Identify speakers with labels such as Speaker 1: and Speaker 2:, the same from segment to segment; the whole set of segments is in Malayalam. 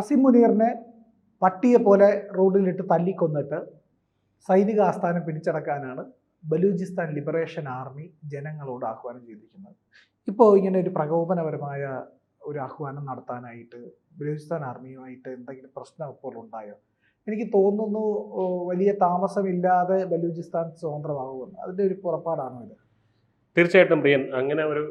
Speaker 1: അസിം മുനീറിനെ പട്ടിയെ പോലെ റോഡിലിട്ട് തല്ലിക്കൊന്നിട്ട് സൈനിക ആസ്ഥാനം പിടിച്ചടക്കാനാണ് ബലൂചിസ്ഥാൻ ലിബറേഷൻ ആർമി ജനങ്ങളോട് ആഹ്വാനം ചെയ്തിരിക്കുന്നത്. ഇപ്പോൾ ഇങ്ങനെ ഒരു പ്രകോപനപരമായ ഒരു ആഹ്വാനം നടത്താനായിട്ട് ബലൂചിസ്ഥാൻ ആർമിയുമായിട്ട് എന്തെങ്കിലും പ്രശ്നം ഇപ്പോൾ ഉണ്ടായോ? എനിക്ക് തോന്നുന്നു വലിയ താമസമില്ലാതെ ബലൂചിസ്ഥാൻ സ്വതന്ത്രമാകുമെന്ന് അതിന്റെ ഒരു പുറപ്പാടാണോ ഇത്?
Speaker 2: തീർച്ചയായിട്ടും പ്രിയൻ അങ്ങനെ ഒരു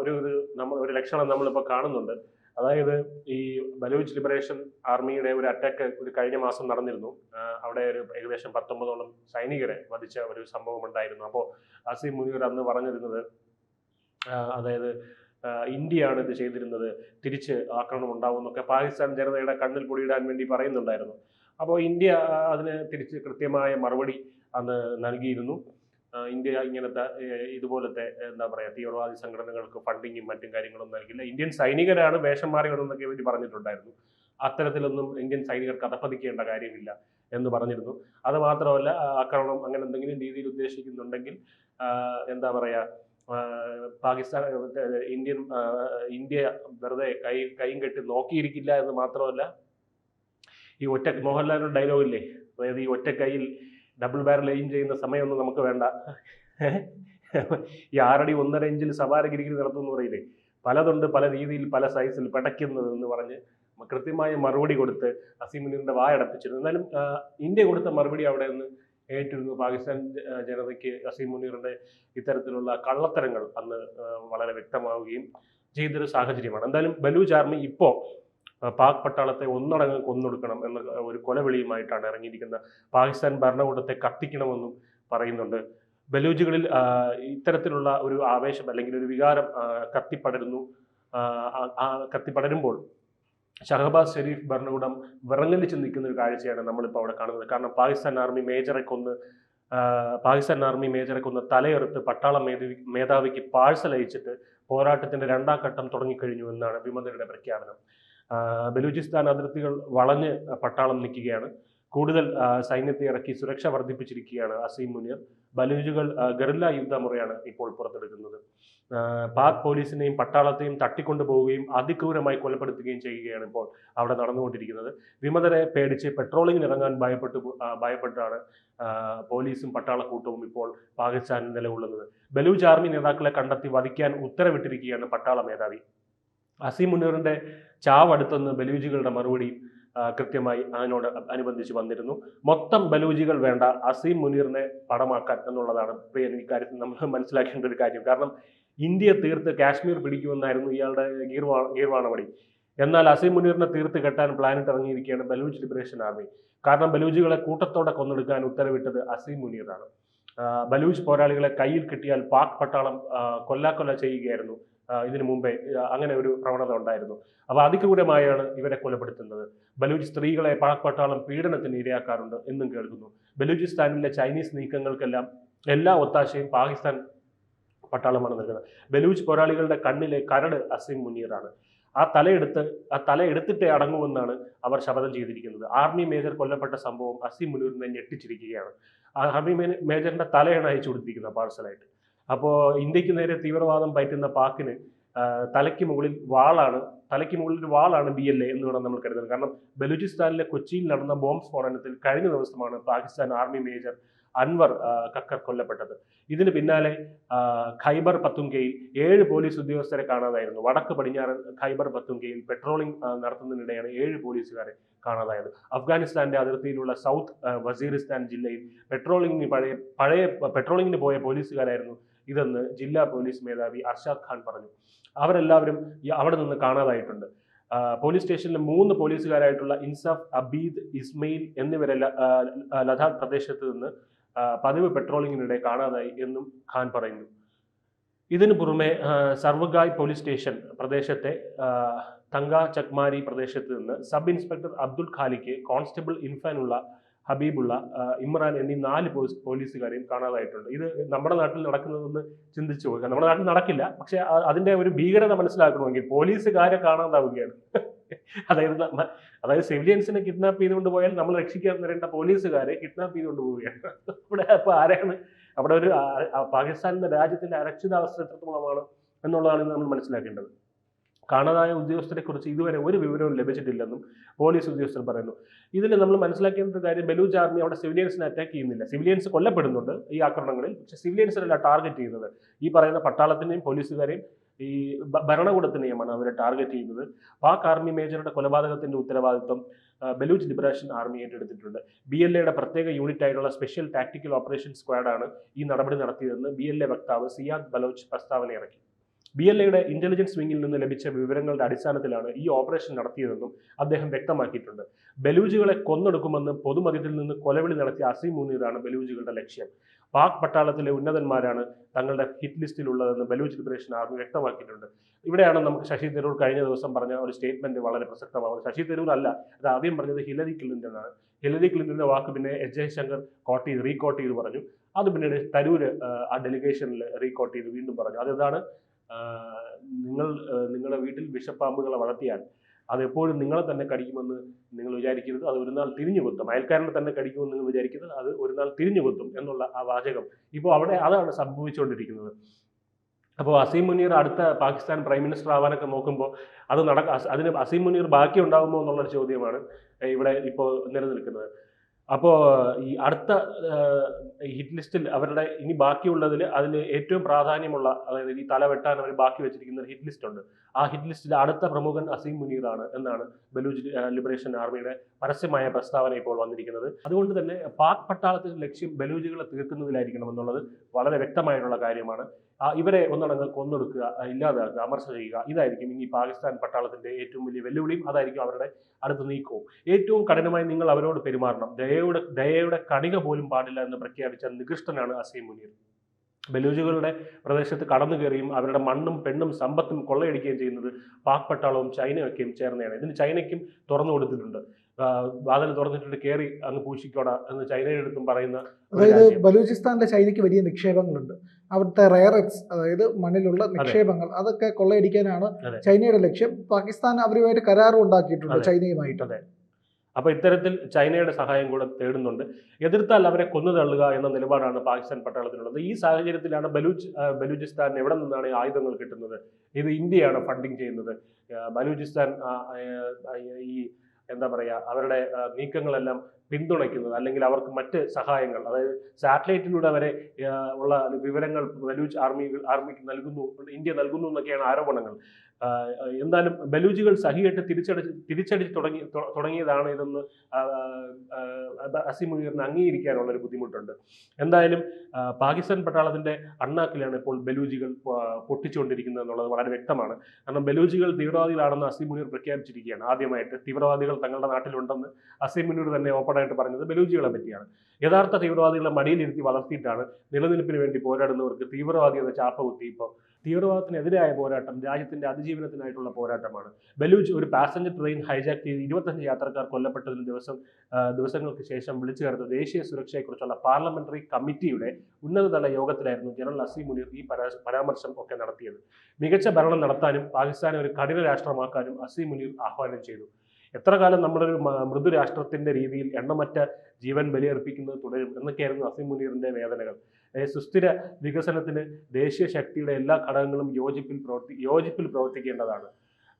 Speaker 2: ഒരു ഇത് നമ്മൾ ഒരു ലക്ഷണം നമ്മളിപ്പോൾ കാണുന്നുണ്ട്. അതായത് ഈ ബലൂച്ച് ലിബറേഷൻ ആർമിയുടെ ഒരു അറ്റാക്ക് ഒരു കഴിഞ്ഞ മാസം നടന്നിരുന്നു. അവിടെ ഒരു ഏകദേശം പത്തൊമ്പതോളം സൈനികരെ വധിച്ച ഒരു സംഭവം ഉണ്ടായിരുന്നു. അപ്പോൾ അസീം മുനീർ അന്ന് പറഞ്ഞിരുന്നത് അതായത് ഇന്ത്യ ഇന്ത്യയാണ് ഇത് ചെയ്തിരുന്നത് തിരിച്ച് ആക്രമണം ഉണ്ടാവും എന്നൊക്കെ പാകിസ്ഥാൻ ജനതയുടെ കണ്ണിൽ പൊടിയിടാൻ വേണ്ടി പറയുന്നുണ്ടായിരുന്നു. അപ്പോൾ ഇന്ത്യ അതിന് തിരിച്ച് കൃത്യമായ മറുപടി അന്ന് നൽകിയിരുന്നു. ഇന്ത്യ ഇങ്ങനത്തെ ഇതുപോലത്തെ എന്താ പറയുക തീവ്രവാദി സംഘടനകൾക്ക് ഫണ്ടിങ്ങും മറ്റും കാര്യങ്ങളും നൽകില്ല. ഇന്ത്യൻ സൈനികരാണ് വേഷം മാറിയതെന്നൊക്കെ ഇവർ പറഞ്ഞിട്ടുണ്ടായിരുന്നു. അത്തരത്തിലൊന്നും ഇന്ത്യൻ സൈനികർ കഥപ്പതിക്കേണ്ട കാര്യമില്ല എന്ന് പറഞ്ഞിരുന്നു. അത് മാത്രമല്ല ആക്രമണം അങ്ങനെ എന്തെങ്കിലും രീതിയിൽ ഉദ്ദേശിക്കുന്നുണ്ടെങ്കിൽ എന്താ പറയുക പാകിസ്ഥാൻ ഇന്ത്യൻ ഇന്ത്യ വെറുതെ കൈ കൈയും കെട്ടി നോക്കിയിരിക്കില്ല എന്ന് മാത്രമല്ല ഈ ഒറ്റ മോഹൻലാലിന്റെ ഡയലോഗില്ലേ അതായത് ഈ ഒറ്റ കൈയിൽ ഡബിൾ ബാരൽ എയിം ചെയ്യുന്ന സമയമൊന്നും നമുക്ക് വേണ്ട. ഈ ആറടി ഒന്നര ഇഞ്ചിൽ സവാരഗിരിഗിരി നടത്തുമെന്ന് പറയില്ലേ? പലതുണ്ട് പല രീതിയിൽ പല സൈസിൽ പടയ്ക്കുന്നത് എന്ന് പറഞ്ഞ് കൃത്യമായ മറുപടി കൊടുത്ത് അസീമുദ്ദീന്റെ വായടപ്പിച്ചിരുന്നു എന്നാലും ഇന്ത്യ കൊടുത്ത മറുപടി അവിടെ നിന്ന് ഏറ്റിരുന്നു പാകിസ്ഥാൻ ജനതയ്ക്ക് അസീം മുനീറിന്റെ ഇത്തരത്തിലുള്ള കള്ളത്തരങ്ങൾ അന്ന് വളരെ വ്യക്തമാവുകയും ചെയ്തൊരു സാഹചര്യമാണ്. എന്തായാലും ബലൂച്ച് ആർമി ഇപ്പോ ആ, പാക് പട്ടാളത്തെ ഒന്നടങ്ങ് കൊന്നൊടുക്കണം എന്ന ഒരു കൊലവിളിയുമായിട്ടാണ് ഇറങ്ങിയിരിക്കുന്ന പാകിസ്ഥാൻ ഭരണകൂടത്തെ കത്തിക്കണമെന്നും പറയുന്നുണ്ട്. ബലൂജികളിൽ ഇത്തരത്തിലുള്ള ഒരു ആവേശം അല്ലെങ്കിൽ ഒരു വികാരം കത്തിപ്പടരുന്നു കത്തിപ്പടരുമ്പോൾ ഷഹബാസ് ഷെരീഫ് ഭരണകൂടം വിറങ്ങലിച്ച് നിൽക്കുന്ന ഒരു കാഴ്ചയാണ് നമ്മളിപ്പോൾ അവിടെ കാണുന്നത്. കാരണം പാകിസ്ഥാൻ ആർമി മേജറെ കൊന്ന് പാകിസ്ഥാൻ ആർമി മേജറെ കൊന്ന് തലയെറുത്ത് പട്ടാള മേധാവി മേധാവിക്ക് പാഴ്സൽ അയച്ചിട്ട് പോരാട്ടത്തിന്റെ രണ്ടാം ഘട്ടം തുടങ്ങിക്കഴിഞ്ഞു എന്നാണ് വിമതരുടെ പ്രഖ്യാപനം. ബലൂചിസ്ഥാൻ അതിർത്തികൾ വളഞ്ഞ് പട്ടാളം നിൽക്കുകയാണ്. കൂടുതൽ സൈന്യത്തെ ഇറക്കി സുരക്ഷ വർദ്ധിപ്പിച്ചിരിക്കുകയാണ് അസീം മുനീർ. ബലൂജുകൾ ഗറില്ല യുദ്ധമുറയാണ് ഇപ്പോൾ പുറത്തെടുക്കുന്നത്. പാക് പോലീസിനെയും പട്ടാളത്തെയും തട്ടിക്കൊണ്ടു പോവുകയും അതിക്രൂരമായി കൊലപ്പെടുത്തുകയും ചെയ്യുകയാണ് ഇപ്പോൾ അവിടെ നടന്നുകൊണ്ടിരിക്കുന്നത്. വിമതരെ പേടിച്ച് പെട്രോളിങ്ങിന് ഇറങ്ങാൻ ഭയപ്പെട്ടു ഭയപ്പെട്ടാണ് പോലീസും പട്ടാളക്കൂട്ടവും ഇപ്പോൾ പാകിസ്ഥാനിൽ നിലകൊള്ളുന്നത്. ബലൂജ് ആർമി നേതാക്കളെ കണ്ടെത്തി വധിക്കാൻ ഉത്തരവിട്ടിരിക്കുകയാണ് പട്ടാള മേധാവി. അസീം മുനീറിന്റെ ചാവടുത്തുനിന്ന് ബലൂജികളുടെ മറുപടി കൃത്യമായി അതിനോട് അനുബന്ധിച്ച് വന്നിരുന്നു. മൊത്തം ബലൂജികൾ വേണ്ട അസീം മുനീറിനെ പടമാക്കാൻ എന്നുള്ളതാണ് പ്രിയൻ ഇക്കാര്യത്തിൽ നമ്മൾ മനസ്സിലാക്കേണ്ട ഒരു കാര്യം. കാരണം ഇന്ത്യ തീർത്ത് കാശ്മീർ പിടിക്കുമെന്നായിരുന്നു ഇയാളുടെ ഗീർവാ ഗീർവാണപടി എന്നാൽ അസീം മുനീറിനെ തീർത്ത് കെട്ടാൻ പ്ലാനിട്ട് ഇറങ്ങിയിരിക്കുകയാണ് ബലൂച്ച് ലിബറേഷൻ ആർമി കാരണം ബലൂജികളെ കൂട്ടത്തോടെ കൊന്നെടുക്കാൻ ഉത്തരവിട്ടത് അസീം മുനീറാണ്. ബലൂച്ച് പോരാളികളെ കയ്യിൽ കിട്ടിയാൽ പാക് പട്ടാളം കൊല്ലാക്കൊല്ല ചെയ്യുകയായിരുന്നു. ഇതിനു മുമ്പേ അങ്ങനെ ഒരു പ്രവണത ഉണ്ടായിരുന്നു. അപ്പോൾ അതിക്രൂരമായാണ് ഇവരെ കൊലപ്പെടുത്തുന്നത്. ബലൂച്ച് സ്ത്രീകളെ പഴപ്പട്ടാളം പീഡനത്തിന് ഇരയാക്കാറുണ്ട് എന്നും കേൾക്കുന്നു. ബലൂചിസ്ഥാനിലെ ചൈനീസ് നീക്കങ്ങൾക്കെല്ലാം എല്ലാ ഒത്താശയും പാകിസ്ഥാൻ പട്ടാളമാണ് നൽകുന്നത്. ബലൂച്ച് പോരാളികളുടെ കണ്ണിലെ കരട് അസീം മുനീറാണ്. ആ തലയെടുത്ത് ആ തല എടുത്തിട്ടേ അടങ്ങുമെന്നാണ് അവർ ശപഥം ചെയ്തിരിക്കുന്നത്. ആർമി മേജർ കൊല്ലപ്പെട്ട സംഭവം അസീം മുനീറിനെ ഞെട്ടിച്ചിരിക്കുകയാണ്. ആർമി മേജറിന്റെ തലയാണ് അയച്ചു കൊടുത്തിരിക്കുന്നത് പാർസലായിട്ട് അപ്പോൾ ഇന്ത്യയ്ക്ക് നേരെ തീവ്രവാദം പയറ്റുന്ന പാക്കിന് തലയ്ക്ക് മുകളിൽ വാളാണ് തലയ്ക്ക് മുകളിൽ വാളാണ് ബി എൽ എ എന്ന് വേണം നമ്മൾ കരുതുന്നത്. കാരണം ബലൂചിസ്ഥാനിലെ കൊച്ചിയിൽ നടന്ന ബോംബ് സ്ഫോടനത്തിൽ കഴിഞ്ഞ ദിവസമാണ് പാകിസ്ഥാൻ ആർമി മേജർ അൻവർ കക്കർ കൊല്ലപ്പെട്ടത്. ഇതിന് പിന്നാലെ ഖൈബർ പത്തുങ്കയിൽ ഏഴ് പോലീസ് ഉദ്യോഗസ്ഥരെ കാണാതായിരുന്നു. വടക്ക് പടിഞ്ഞാറൻ ഖൈബർ പത്തുങ്കയിൽ പെട്രോളിംഗ് നടത്തുന്നതിനിടെയാണ് ഏഴ് പോലീസുകാരെ കാണാതായത്. അഫ്ഗാനിസ്ഥാന്റെ അതിർത്തിയിലുള്ള സൗത്ത് വസീറിസ്ഥാൻ ജില്ലയിൽ പെട്രോളിംഗിന് പഴയ പഴയ പെട്രോളിംഗിന് പോയ പോലീസുകാരായിരുന്നു ഇതെന്ന് ജില്ലാ പോലീസ് മേധാവി അർഷാദ് ഖാൻ പറഞ്ഞു. അവരെല്ലാവരും അവിടെ നിന്ന് കാണാതായിട്ടുണ്ട്. പോലീസ് സ്റ്റേഷനിലെ മൂന്ന് പോലീസുകാരായിട്ടുള്ള ഇൻസഫ് അബീദ് ഇസ്മയിൽ എന്നിവരെ ലഡാക്ക് പ്രദേശത്ത് നിന്ന് പതിവ് പെട്രോളിങ്ങിനിടെ കാണാതായി എന്നും ഖാൻ പറയുന്നു. ഇതിനു പുറമെ സർവഗായ് പോലീസ് സ്റ്റേഷൻ പ്രദേശത്തെ തങ്ക ചക്മാരി പ്രദേശത്ത് നിന്ന് sub inspector Abdul Khaliq constable Infanullah Habibullah Imran എന്നീ നാല് പോലീസ് പോലീസുകാരെയും കാണാതായിട്ടുണ്ട്. ഇത് നമ്മുടെ നാട്ടിൽ നടക്കുന്നതെന്ന് ചിന്തിച്ചു പോകുക നമ്മുടെ നാട്ടിൽ നടക്കില്ല. പക്ഷെ അതിന്റെ ഒരു ഭീകരത മനസ്സിലാക്കണമെങ്കിൽ പോലീസുകാരെ കാണാതാവുകയാണ്. അതായത് അതായത് സിവിലിയൻസിനെ കിഡ്നാപ്പ് ചെയ്തുകൊണ്ട് പോയാൽ നമ്മൾ രക്ഷിക്കാൻ വരേണ്ട പോലീസുകാരെ കിഡ്നാപ്പ് ചെയ്തുകൊണ്ട് പോവുകയാണ്. ഇവിടെ അപ്പൊ ആരാണ് അവിടെ ഒരു പാകിസ്ഥാൻ എന്ന രാജ്യത്തിന്റെ അരക്ഷിതാവസ്ഥ എത്രത്തോളമാണ് എന്നുള്ളതാണ് നമ്മൾ മനസ്സിലാക്കേണ്ടത്. കാണാതായ ഉദ്യോഗസ്ഥരെ കുറിച്ച് ഇതുവരെ ഒരു വിവരവും ലഭിച്ചിട്ടില്ലെന്നും പോലീസ് ഉദ്യോഗസ്ഥർ പറയുന്നു. ഇതിൽ നമ്മൾ മനസ്സിലാക്കേണ്ട കാര്യം ബലൂജ് ആർമി അവിടെ സിവിലിയൻസിനെ അറ്റാക്ക് ചെയ്യുന്നില്ല. സിവിലിയൻസ് കൊല്ലപ്പെടുന്നുണ്ട് ഈ ആക്രമണങ്ങളിൽ. പക്ഷേ സിവിലിയൻസിനല്ല ടാർഗറ്റ് ചെയ്യുന്നത്. ഈ പറയുന്ന പട്ടാളത്തിനെയും പോലീസുകാരെയും ഈ ഭരണകൂടത്തിനെയുമാണ് അവരെ ടാർഗറ്റ് ചെയ്യുന്നത്. പാക് ആർമി മേജറുടെ കൊലപാതകത്തിന്റെ ഉത്തരവാദിത്വം ബലൂച്ച് ലിബറേഷൻ ആർമി ഏറ്റെടുത്തിട്ടുണ്ട്. ബി എൽ എയുടെ പ്രത്യേക യൂണിറ്റ് ആയിട്ടുള്ള സ്പെഷ്യൽ ടാക്ടിക്കൽ ഓപ്പറേഷൻ സ്ക്വാഡാണ് ഈ നടപടി നടത്തിയതെന്ന് ബി എൽ എ വക്താവ് സിയാദ് ബലോച്ച് പ്രസ്താവന ഇറക്കി ബി എൽ എയുടെ ഇന്റലിജൻസ് വിങ്ങിൽ നിന്ന് ലഭിച്ച വിവരങ്ങളുടെ അടിസ്ഥാനത്തിലാണ് ഈ ഓപ്പറേഷൻ നടത്തിയതെന്നും അദ്ദേഹം വ്യക്തമാക്കിയിട്ടുണ്ട്. ബലൂജുകളെ കൊന്നൊടുക്കുമെന്ന് പൊതുമധ്യത്തിൽ നിന്ന് കൊലവിളി നടത്തിയ അസീം മുനീറാണ് ബലൂജികളുടെ ലക്ഷ്യം. പാക് പട്ടാളത്തിലെ ഉന്നതന്മാരാണ് തങ്ങളുടെ ഹിറ്റ് ലിസ്റ്റിലുള്ളതെന്ന് ബലൂച്ച് ലിബറേഷൻ ആർമി വ്യക്തമാക്കിയിട്ടുണ്ട്. ഇവിടെയാണ് നമുക്ക് ശശി തരൂർ കഴിഞ്ഞ ദിവസം പറഞ്ഞ ഒരു സ്റ്റേറ്റ്മെന്റ് വളരെ പ്രസക്തമാകുന്നത്. ശശി തരൂർ അല്ല അത് ആദ്യം പറഞ്ഞത് ഹിലരി ക്ലിന്റൺ ആണ് ഹിലരി ക്ലിന്റന്റെ വാക്ക് പിന്നെ എസ് ജയശങ്കർ കോട്ട് ചെയ്ത് റീകോട്ട് ചെയ്ത് പറഞ്ഞു. അത് പിന്നീട് തരൂർ ആ ഡെലിഗേഷനിൽ റീകോട്ട് ചെയ്ത് വീണ്ടും പറഞ്ഞു. അതെന്താണ് നിങ്ങൾ നിങ്ങളുടെ വീട്ടിൽ വിഷപ്പാമ്പുകളെ വളർത്തിയാൽ അതെപ്പോഴും നിങ്ങളെ തന്നെ കടിക്കുമെന്ന് നിങ്ങൾ വിചാരിക്കരുത്. അത് ഒരു നാൾ തിരിഞ്ഞു കൊത്തും. അയൽക്കാരനെ തന്നെ കടിക്കുമെന്ന് നിങ്ങൾ വിചാരിക്കരുത്. അത് ഒരു നാൾ തിരിഞ്ഞു കൊത്തും എന്നുള്ള ആ വാചകം ഇപ്പോൾ അവിടെ അതാണ് സംഭവിച്ചുകൊണ്ടിരിക്കുന്നത്. അപ്പോൾ അസീം മുനീർ അടുത്ത പാകിസ്ഥാൻ പ്രൈം മിനിസ്റ്റർ ആവാനൊക്കെ നോക്കുമ്പോൾ അത് നടക്ക അതിന് അസീം മുനീർ ബാക്കി ഉണ്ടാകുമോ എന്നുള്ളൊരു ചോദ്യമാണ് ഇവിടെ ഇപ്പോൾ നിലനിൽക്കുന്നത്. അപ്പോൾ ഈ അടുത്ത ഹിറ്റ് ലിസ്റ്റിൽ അവരുടെ ഇനി ബാക്കിയുള്ളതിൽ അതിൽ ഏറ്റവും പ്രാധാന്യമുള്ള അതായത് ഈ തല വെട്ടാൻ അവർ ബാക്കി വെച്ചിരിക്കുന്ന ഹിറ്റ് ലിസ്റ്റ് ഉണ്ട്. ആ ഹിറ്റ് ലിസ്റ്റിൽ അടുത്ത പ്രമുഖൻ അസീം മുനീറാണ് എന്നാണ് ബലൂജ് ലിബറേഷൻ ആർമിയുടെ പരസ്യമായ പ്രസ്താവന ഇപ്പോൾ വന്നിരിക്കുന്നത്. അതുകൊണ്ട് തന്നെ പാക് പട്ടാളത്തിന്റെ ലക്ഷ്യം ബലൂജുകളെ തീർക്കുന്നതിലായിരിക്കണം എന്നുള്ളത് വളരെ വ്യക്തമായിട്ടുള്ള കാര്യമാണ്. ഇവരെ ഒന്നടങ്ങൾ കൊന്നൊടുക്കുക ഇല്ലാതാക്കുക അമർച്ച ചെയ്യുക ഇതായിരിക്കും ഇനി പാകിസ്ഥാൻ പട്ടാളത്തിന്റെ ഏറ്റവും വലിയ വെല്ലുവിളിയും അതായിരിക്കും അവരുടെ അടുത്ത നീക്കവും. ഏറ്റവും കഠിനമായി നിങ്ങൾ അവരോട് പെരുമാറണം. ദയയുടെ ദയയുടെ കണിക പോലും പാടില്ല എന്ന് പ്രഖ്യാപിച്ച നികൃഷ്ടനാണ് അസീം മുനീർ. ബലൂജുകളുടെ പ്രദേശത്ത് കടന്നു കയറിയും അവരുടെ മണ്ണും പെണ്ണും സമ്പത്തും കൊള്ളയടിക്കുകയും ചെയ്യുന്നത് പാക് പട്ടാളവും ചൈനയൊക്കെയും ചേർന്നതാണ്. ഇതിന് ചൈനയ്ക്കും തുറന്നു കൊടുത്തിട്ടുണ്ട്. വാതിൽ തുറന്നിട്ടിട്ട് കയറി അങ്ങ് പൂശിക്കോട എന്ന് ചൈനയുടെ അടുത്തും പറയുന്ന
Speaker 1: അതായത്. ബലൂചിസ്ഥാനിലെ ചൈനയ്ക്ക് വലിയ നിക്ഷേപങ്ങളുണ്ട്. അവിടുത്തെ റയറക്സ് അതായത് മണ്ണിലുള്ള നിക്ഷേപങ്ങൾ അതൊക്കെ കൊള്ളയടിക്കാനാണ് ചൈനയുടെ ലക്ഷ്യം. പാകിസ്ഥാൻ അവരുമായിട്ട് കരാറും ഉണ്ടാക്കിയിട്ടുണ്ട്
Speaker 2: അതെ.
Speaker 1: ചൈനയുമായിട്ട്.
Speaker 2: അതെ. അപ്പൊ ഇത്തരത്തിൽ ചൈനയുടെ സഹായം കൂടെ തേടുന്നുണ്ട്. എതിർത്താൽ അവരെ കൊന്നു തള്ളുക എന്ന നിലപാടാണ് പാകിസ്ഥാൻ പട്ടാളത്തിനുള്ളത് ഈ സാഹചര്യത്തിലാണ് ബലൂച്ച് ബലൂചിസ്ഥാൻ എവിടെ നിന്നാണ് ഈ ആയുധങ്ങൾ കിട്ടുന്നത്? ഇത് ഇന്ത്യയാണ് ഫണ്ടിങ് ചെയ്യുന്നത്. ബലൂചിസ്ഥാൻ ഈ എന്താ പറയാ അവരുടെ നീക്കങ്ങളെല്ലാം പിന്തുണയ്ക്കുന്നത് അല്ലെങ്കിൽ അവർക്ക് മറ്റ് സഹായങ്ങൾ അതായത് സാറ്റലൈറ്റിലൂടെ വരെ ഉള്ള വിവരങ്ങൾ ബലൂച്ച് ആർമി ആർമിക്ക് നൽകുന്നു ഇന്ത്യ നൽകുന്നു എന്നൊക്കെയാണ് ആരോപണങ്ങൾ. എന്തായാലും ബലൂജികൾ സഹിയായിട്ട് തിരിച്ചടി തിരിച്ചടിച്ച് തുടങ്ങി തുടങ്ങിയതാണ് ഇതെന്ന് ആ, ആ, അത് അസീം അംഗീകരിക്കാനുള്ള ഒരു ബുദ്ധിമുട്ടുണ്ട്. എന്തായാലും പാകിസ്ഥാൻ പട്ടാളത്തിന്റെ അണ്ണാക്കിലാണ് ഇപ്പോൾ ബലൂജികൾ പൊട്ടിച്ചുകൊണ്ടിരിക്കുന്നത് എന്നുള്ളത് വളരെ വ്യക്തമാണ്. കാരണം ബലൂജികൾ തീവ്രവാദികളാണെന്ന് അസിമുനീർ പ്രഖ്യാപിച്ചിരിക്കുകയാണ് ആദ്യമായിട്ട്. തീവ്രവാദികൾ തങ്ങളുടെ നാട്ടിലുണ്ടെന്ന് അസിമുനീർ തന്നെ തന്നെ ഓപ്പണായിട്ട് പറഞ്ഞത് ബലൂജികളെ പറ്റിയാണ്. യഥാർത്ഥ തീവ്രവാദികളെ മടിയിലിരുത്തി വളർത്തിയിട്ടാണ് നിലനിൽപ്പിന് വേണ്ടി പോരാടുന്നവർക്ക് തീവ്രവാദി എന്ന ചാപ്പ കുത്തി. ഇപ്പോൾ തീവ്രവാദത്തിനെതിരായ പോരാട്ടം രാജ്യത്തിന്റെ അതിജീവനത്തിനായിട്ടുള്ള പോരാട്ടമാണ്. ബലൂച്ച് ഒരു പാസഞ്ചർ ട്രെയിൻ ഹൈജാക്ക് ചെയ്ത് ഇരുപത്തഞ്ച് യാത്രക്കാർ കൊല്ലപ്പെട്ടതിന് ദിവസം ദിവസങ്ങൾക്ക് ശേഷം വിളിച്ചു ചേർത്ത ദേശീയ സുരക്ഷയെക്കുറിച്ചുള്ള പാർലമെന്ററി കമ്മിറ്റിയുടെ ഉന്നതതല യോഗത്തിലായിരുന്നു ജനറൽ അസീം മുനീർ ഈ പരാമർശം ഒക്കെ നടത്തിയത്. മികച്ച ഭരണം നടത്താനും പാകിസ്ഥാനെ ഒരു കഠിന രാഷ്ട്രമാക്കാനും അസീം മുനീർ ആഹ്വാനം ചെയ്തു. എത്ര കാലം നമ്മളൊരു മൃദുരാഷ്ട്രത്തിന്റെ മൃദു രാഷ്ട്രത്തിന്റെ രീതിയിൽ എണ്ണമറ്റ ജീവൻ ബലിയർപ്പിക്കുന്നത് തുടരും എന്നൊക്കെയായിരുന്നു അസീം മുനീറിന്റെ വേദനകൾ. സുസ്ഥിര വികസനത്തിന് ദേശീയ ശക്തിയുടെ എല്ലാ ഘടകങ്ങളും യോജിപ്പിൽ പ്രവർത്തി യോജിപ്പിൽ പ്രവർത്തിക്കേണ്ടതാണ്.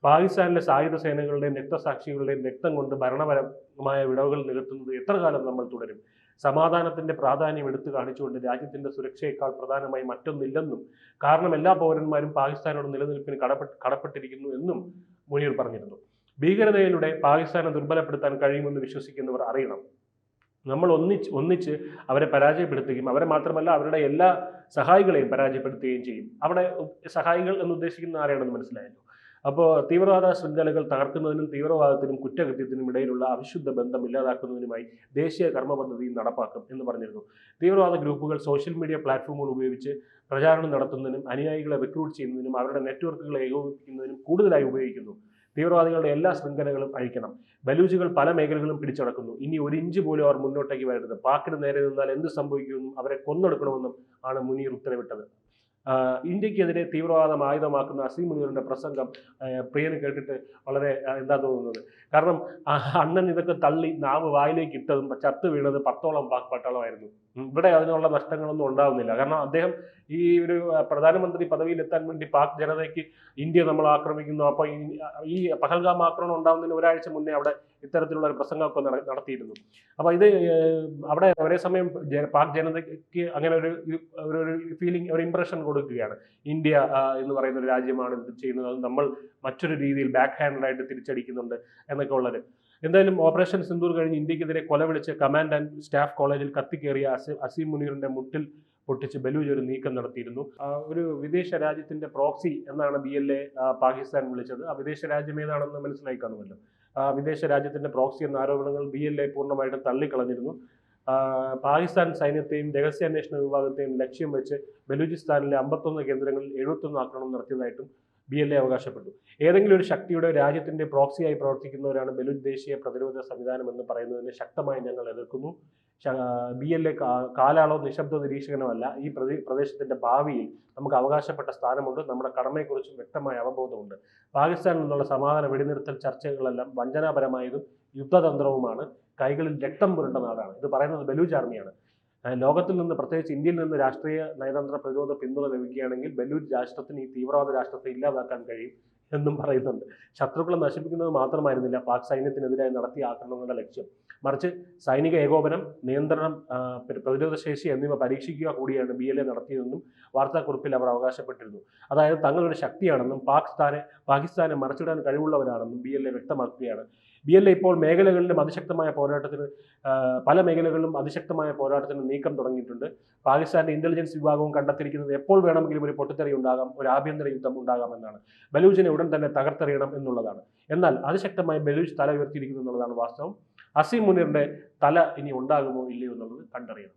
Speaker 2: പാകിസ്ഥാനിലെ സായുധ സേനകളുടെയും രക്തസാക്ഷികളുടെയും രക്തം കൊണ്ട് ഭരണപരമായ വിടവുകൾ നികത്തുന്നത് എത്ര കാലം നമ്മൾ തുടരും? സമാധാനത്തിന്റെ പ്രാധാന്യം എടുത്തു കാണിച്ചുകൊണ്ട് രാജ്യത്തിന്റെ സുരക്ഷയേക്കാൾ പ്രധാനമായി മറ്റൊന്നില്ലെന്നും കാരണം എല്ലാ പൗരന്മാരും പാകിസ്ഥാനോട് നിലനിൽപ്പിന് കടപ്പെട്ട് കടപ്പെട്ടിരിക്കുന്നു എന്നും മുനീർ പറഞ്ഞിരുന്നു. ഭീകരതയിലൂടെ പാകിസ്ഥാനെ ദുർബലപ്പെടുത്താൻ കഴിയുമെന്ന് വിശ്വസിക്കുന്നവർ അറിയണം. നമ്മൾ ഒന്നിച്ച് ഒന്നിച്ച് അവരെ പരാജയപ്പെടുത്തുകയും അവരെ മാത്രമല്ല അവരുടെ എല്ലാ സഹായികളെയും പരാജയപ്പെടുത്തുകയും ചെയ്യും. അവിടെ സഹായികൾ എന്ന് ഉദ്ദേശിക്കുന്ന ആരെയാണെന്ന് മനസ്സിലായല്ലോ? അപ്പോൾ തീവ്രവാദ ശൃംഖലകൾ തകർക്കുന്നതിനും തീവ്രവാദത്തിനും കുറ്റകൃത്യത്തിനും ഇടയിലുള്ള അവിശുദ്ധ ബന്ധം ഇല്ലാതാക്കുന്നതിനുമായി ദേശീയ കർമ്മ പദ്ധതി നടപ്പാക്കും എന്ന് പറഞ്ഞിരുന്നു. തീവ്രവാദ ഗ്രൂപ്പുകൾ സോഷ്യൽ മീഡിയ പ്ലാറ്റ്ഫോമുകൾ ഉപയോഗിച്ച് പ്രചാരണം നടത്തുന്നതിനും അനുയായികളെ റിക്രൂട്ട് ചെയ്യുന്നതിനും അവരുടെ നെറ്റ്വർക്കുകളെ ഏകോപിപ്പിക്കുന്നതിനും കൂടുതലായി ഉപയോഗിക്കുന്നു. തീവ്രവാദികളുടെ എല്ലാ ശൃംഖലകളും അഴിക്കണം. ബലൂജുകൾ പല മേഖലകളും പിടിച്ചടക്കുന്നു. ഇനി ഒരു ഇഞ്ച് പോലും അവർ മുന്നോട്ടേക്ക് വരരുത്. പാക്കിന് നേരെ നിന്നാൽ എന്ത് സംഭവിക്കുമെന്നും അവരെ കൊന്നെടുക്കണമെന്നും ആണ് മുനീർ ഉത്തരവിട്ടത്. ഇന്ത്യക്കെതിരെ തീവ്രവാദം ആയുധമാക്കുന്ന അസീം മുനീറിന്റെ പ്രസംഗം പ്രിയന് കേട്ടിട്ട് വളരെ എന്താ തോന്നുന്നത്? കാരണം അണ്ണൻ ഇതൊക്കെ തള്ളി നാവ് വായിലേക്ക് ഇട്ടതും ചത്തു വീണത് പത്തോളം പാക് പട്ടാളമായിരുന്നു. ഇവിടെ അതിനുള്ള നഷ്ടങ്ങളൊന്നും ഉണ്ടാവുന്നില്ല. കാരണം അദ്ദേഹം ഈ ഒരു പ്രധാനമന്ത്രി പദവിയിലെത്താൻ വേണ്ടി പാക് ജനതയ്ക്ക് ഇന്ത്യ നമ്മൾ ആക്രമിക്കുന്നു. അപ്പോൾ ഈ- പഹൽഗാം ആക്രമണം ഉണ്ടാവുന്നതിന് ഒരാഴ്ച മുന്നേ അവിടെ ഇത്തരത്തിലുള്ള ഒരു പ്രസംഗമൊക്കെ നടത്തിയിരുന്നു. അപ്പോൾ ഇത് അവിടെ ഒരേ സമയം പാക് ജനതയ്ക്ക് അങ്ങനെ ഒരു ഒരു ഒരു ഫീലിംഗ് ഒരു ഇംപ്രഷൻ കൊടുക്കുകയാണ്. ഇന്ത്യ എന്ന് പറയുന്ന ഒരു രാജ്യമാണ് ഇത് ചെയ്യുന്നത്. നമ്മൾ മറ്റൊരു രീതിയിൽ ബാക്ക് ഹാൻഡായിട്ട് തിരിച്ചടിക്കുന്നുണ്ട് എന്നൊക്കെ ഉള്ളത്. എന്തായാലും ഓപ്പറേഷൻ സിന്ദൂർ കഴിഞ്ഞ് ഇന്ത്യക്കെതിരെ കൊല വിളിച്ച് കമാൻഡ് ആൻഡ് സ്റ്റാഫ് കോളേജിൽ കത്തിക്കേറിയ അസീം മുനീറിന്റെ മുട്ടിൽ പൊട്ടിച്ച് ബലൂജ് ഒരു നീക്കം നടത്തിയിരുന്നു. ഒരു വിദേശ രാജ്യത്തിന്റെ പ്രോക്സി എന്നാണ് ബി എൽ എ പാകിസ്ഥാൻ വിളിച്ചത്. ആ വിദേശ രാജ്യം ഏതാണെന്ന് മനസ്സിലായി കാണുമല്ലോ. വിദേശ രാജ്യത്തിന്റെ പ്രോക്സി എന്ന ആരോപണങ്ങൾ ബി എൽ എ പൂർണമായിട്ടും തള്ളിക്കളഞ്ഞിരുന്നു. പാകിസ്ഥാൻ സൈന്യത്തെയും രഹസ്യാന്വേഷണ വിഭാഗത്തെയും ലക്ഷ്യം വെച്ച് ബലൂചിസ്ഥാനിലെ അമ്പത്തൊന്ന് കേന്ദ്രങ്ങളിൽ എഴുപത്തൊന്ന് ആക്രമണം നടത്തിയതായിട്ടും ബി എൽ എ അവകാശപ്പെട്ടു. ഏതെങ്കിലും ഒരു ശക്തിയുടെ രാജ്യത്തിന്റെ പ്രോക്സിയായി പ്രവർത്തിക്കുന്നവരാണ് ബലുജ് ദേശീയ പ്രതിരോധ സംവിധാനം എന്ന് പറയുന്നതിനെ ശക്തമായി ഞങ്ങൾ എതിർക്കുന്നു. ബി എൽ എ കാലാളോ നിശബ്ദ നിരീക്ഷകനോ അല്ല ഈ പ്രതി ഭാവിയിൽ നമുക്ക് അവകാശപ്പെട്ട സ്ഥാനമുണ്ട്. നമ്മുടെ കടമയെക്കുറിച്ചും വ്യക്തമായ അവബോധമുണ്ട്. പാകിസ്ഥാനിൽ നിന്നുള്ള സമാധാന വെടിനിർത്തൽ ചർച്ചകളെല്ലാം വഞ്ചനാപരമായതും യുദ്ധതന്ത്രവുമാണ്. കൈകളിൽ രക്തം പുരണ്ട നാടാണ്. ഇത് പറയുന്നത് ബലൂജ് ആർമിയാണ്. ലോകത്തിൽ നിന്ന് പ്രത്യേകിച്ച് ഇന്ത്യയിൽ നിന്ന് രാഷ്ട്രീയ നയതന്ത്ര പ്രതിരോധ പിന്തുണ ലഭിക്കുകയാണെങ്കിൽ ബലൂച്ച് രാഷ്ട്രത്തിന് ഈ തീവ്രവാദ രാഷ്ട്രത്തെ ഇല്ലാതാക്കാൻ കഴിയും എന്നും പറയുന്നുണ്ട്. ശത്രുക്കളെ നശിപ്പിക്കുന്നത് മാത്രമായിരുന്നില്ല പാക് സൈന്യത്തിനെതിരായി നടത്തിയ ആക്രമണങ്ങളുടെ ലക്ഷ്യം. മറിച്ച് സൈനിക ഏകോപനം നിയന്ത്രണം പ്രതിരോധശേഷി പ്രതിരോധ ശേഷി എന്നിവ പരീക്ഷിക്കുക കൂടിയാണ് ബി എൽ എ നടത്തിയതെന്നും വാർത്താക്കുറിപ്പിൽ അവർ അവകാശപ്പെട്ടിരുന്നു. അതായത് തങ്ങളുടെ ശക്തിയാണെന്നും പാകിസ്ഥാനെ പാകിസ്ഥാനെ മറച്ചിടാൻ കഴിവുള്ളവരാണെന്നും ബി എൽ എ വ്യക്തമാക്കുകയാണ്. ബി എൽ എ ഇപ്പോൾ മേഖലകളിലും അതിശക്തമായ പോരാട്ടത്തിന് പല മേഖലകളിലും അതിശക്തമായ പോരാട്ടത്തിന് നീക്കം തുടങ്ങിയിട്ടുണ്ട്. പാകിസ്ഥാന്റെ ഇന്റലിജൻസ് വിഭാഗവും കണ്ടെത്തിയിരിക്കുന്നത് എപ്പോൾ വേണമെങ്കിലും ഒരു പൊട്ടിത്തെറി ഉണ്ടാകാം ഒരു ആഭ്യന്തര യുദ്ധം ഉണ്ടാകാമെന്നാണ് ബലൂജിനെ ഉടൻ തന്നെ തകർത്തെറിയണം എന്നുള്ളതാണ്. എന്നാൽ അതിശക്തമായി ബലൂച്ച് തല ഉയർത്തിയിരിക്കുന്നു എന്നുള്ളതാണ് വാസ്തവം. അസീം മുനീറിന്റെ തല ഇനി ഉണ്ടാകുമോ ഇല്ലയോ എന്നുള്ളത് കണ്ടറിയണം.